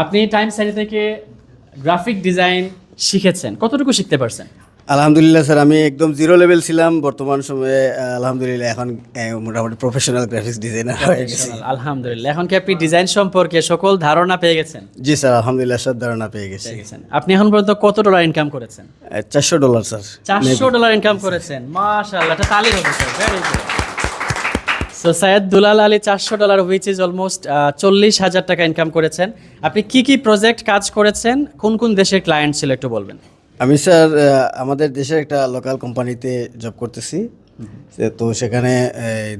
আপনি time side থেকে graphic design শিখেছেন। কতটুকু শিখতে পারছেন? আলহামদুলিল্লাহ স্যার আমি একদম জিরো লেভেল ছিলাম। বর্তমান সময়ে আলহামদুলিল্লাহ এখন মোটামুটি প্রফেশনাল গ্রাফিক্স ডিজাইনার হয়ে গেছি। আলহামদুলিল্লাহ। এখন কি আপনি ডিজাইন সম্পর্কে সকল ধারণা পেয়ে গেছেন? জি স্যার আলহামদুলিল্লাহ সব ধারণা পেয়ে গেছি। গেছেন। আপনি এখন পর্যন্ত কত ডলার ইনকাম করেছেন? চারশো ডলার স্যার চারশো ডলার ইনকাম করেছেন। মাশাআল্লাহ এটা তালি হবে sir very good so Syed Dulal Ali চারশো ডলার হুইচ ইজ অলমোস্ট চল্লিশ হাজার টাকা ইনকাম করেছেন। আপনি কি কি প্রজেক্ট কাজ করেছেন? কোন কোন দেশের ক্লায়েন্ট ছিল একটু বলবেন। আমি স্যার আমাদের দেশের একটা লোকাল কোম্পানিতে জব করতেছি। তো সেখানে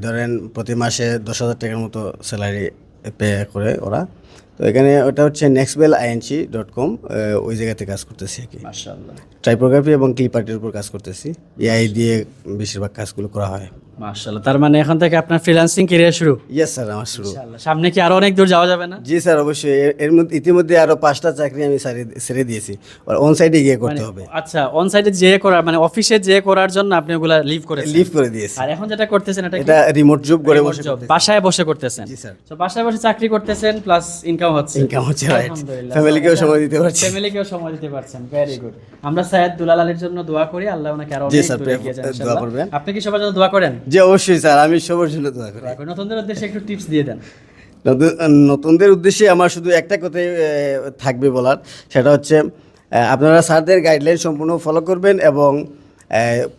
ধরেন প্রতি মাসে দশ হাজার টাকার মতো স্যালারি পে করে ওরা। তো এখানে ওটা হচ্ছে নেক্সটবেল আইএনসি ডট কম ওই জায়গাতে কাজ করতেছি আর কি। টাইপোগ্রাফি এবং ক্লিপার্টির উপর কাজ করতেছি। এআই দিয়ে বেশিরভাগ কাজগুলো করা হয়। মাশাআল্লাহ। তার মানে এখন থেকে আপনার ফ্রিল্যান্সিং ক্যারিয়ার শুরু? ইয়েস স্যার আমার শুরু। সামনে কি আরও অনেক দূর যাওয়া যাবে না? জি স্যার অবশ্যই। এর- মধ্যে ইতিমধ্যে আরও পাঁচটা চাকরি আমি ছেড়ে দিয়েছি। আর অন সাইডে গিয়ে করতে হবে। আচ্ছা অন সাইডে যে করার মানে অফিসে যে করার জন্য আপনি ওগুলা লিভ করেছেন? লিভ করে দিয়েছি। আর এখন যেটা করতেছেন এটা এটা রিমোট জব করে বসে বাসায় বসে করতেছেন? জি, স্যার। তো বাসায় বসে চাকরি করতেছেন প্লাস ইনকাম হচ্ছে। ইনকাম হচ্ছে রাইট ফ্যামিলিকেও সময় দিতে পারছি। ফ্যামিলিকেও সময় দিতে পারছেন। ভেরি গুড আমরা সাইয়দ দুলাল আলীর জন্য দোয়া করি। আল্লাহ ওনাকে আরও অনেক দূরে এগিয়ে যান দোয়া করবেন। আপনি কি সবার জন্য দোয়া করেন? জি অবশ্যই স্যার আমি সবার জন্য দোয়া করি। নতুনদের উদ্দেশ্যে একটু টিপস দিয়ে দেন। নতুনদের উদ্দেশ্যে আমার শুধু একটা কথাই থাকবে বলার সেটা হচ্ছে আপনারা স্যারদের গাইডলাইন সম্পূর্ণ ফলো করবেন এবং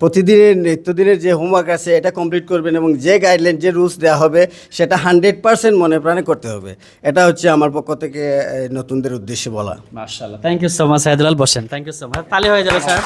প্রতিদিনের নিত্যদিনের যে হোমওয়ার্ক আছে এটা কমপ্লিট করবেন এবং যে গাইডলাইন যে রুলস দেওয়া হবে সেটা হান্ড্রেড পার্সেন্ট মনে প্রাণে করতে হবে। এটা হচ্ছে আমার পক্ষ থেকে নতুনদের উদ্দেশ্যে বলা। মাশাআল্লাহ thank you so much Syed বসেন থ্যাংক ইউ সো মাচ তালি হয়ে যাবে স্যার।